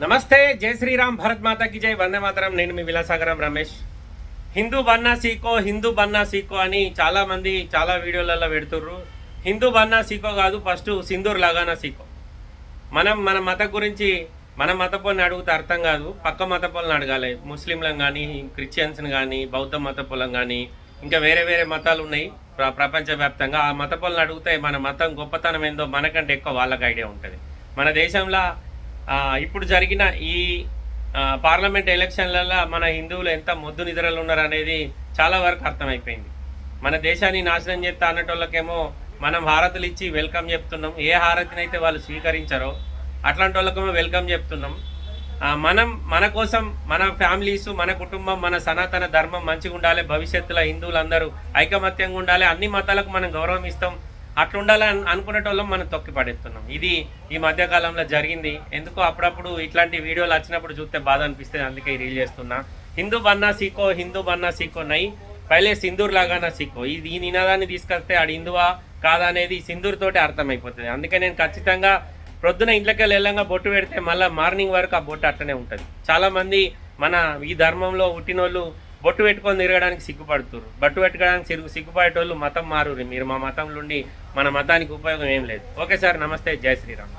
నమస్తే జై శ్రీరామ్ భరత్ మాతాకి జై వందే మాతరం. నేను మీ విలాసాగరం రమేష్. హిందూ బన్నా సీకో హిందూ బన్నా సీకో అని చాలామంది చాలా వీడియోలలో పెడుతుర్రు. హిందూ బన్నా సీకో కాదు ఫస్ట్ సింధూర్ లగానా సీకో. మనం మన మత గురించి మన మతపోని అడిగితే అర్థం కాదు. పక్క మతపోని అడగాలి. ముస్లింలను కానీ క్రిస్టియన్స్ని కానీ బౌద్ధ మత పొలం కానీ ఇంకా వేరే వేరే మతాలు ఉన్నాయి. ప్ర ప్రపంచవ్యాప్తంగా ఆ మత పొలను అడిగితే మన మతం గొప్పతనం ఏందో మనకంటే ఎక్కువ వాళ్ళకి ఐడియా ఉంటుంది. మన దేశంలో ఇప్పుడు జరిగిన ఈ పార్లమెంట్ ఎలక్షన్లలో మన హిందువులు ఎంత మొద్దు నిద్రలు ఉన్నారనేది చాలా వరకు అర్థమైపోయింది. మన దేశాన్ని నాశనం చేస్తా అన్నటోళ్ళకేమో మనం హారతులు ఇచ్చి వెల్కమ్ చెప్తున్నాం. ఏ హారతినైతే వాళ్ళు స్వీకరించారో అట్లాంటి వాళ్ళకేమో వెల్కమ్ చెప్తున్నాం. మనం మన కోసం మన ఫ్యామిలీస్ మన కుటుంబం మన సనాతన ధర్మం మంచిగా ఉండాలి భవిష్యత్తులో హిందువులందరూ ఐకమత్యంగా ఉండాలి అన్ని మతాలకు మనం గౌరవం ఇస్తాం. అట్లా ఉండాలని అనుకునేటోళ్ళం మనం తొక్కి పడేస్తున్నాం. ఇది ఈ మధ్యకాలంలో జరిగింది. ఎందుకో అప్పుడప్పుడు ఇట్లాంటి వీడియోలు వచ్చినప్పుడు చూస్తే బాధ అనిపిస్తుంది. అందుకే ఈ రీల్ చేస్తున్నా. హిందూ బన్నా సీకో హిందూ బన్నా సీకో నై పైలే సింధూర్ లాగానా సీకో. ఇది ఈ నినాదాన్ని తీసుకొస్తే ఆడు హిందువా కాదా అనేది సింధూర్ తోటి అర్థమైపోతుంది. అందుకే నేను ఖచ్చితంగా ప్రొద్దున ఇంట్లోకి వెళ్ళంగా బొట్టు పెడితే మళ్ళీ మార్నింగ్ వరకు ఆ బొట్టు అట్లనే ఉంటుంది. చాలామంది మన ఈ ధర్మంలో పుట్టినోళ్ళు బొట్టు పెట్టుకొని తిరగడానికి సిగ్గుపడుతురు బొట్టు పెట్టుకోవడానికి సిగ్గు సిగ్గుపడేటోళ్ళు మతం మారు మీరు మా మతం నుండి మన మతానికి ఉపయోగం ఏం లేదు. ఓకే సార్ నమస్తే. జై శ్రీరామ్.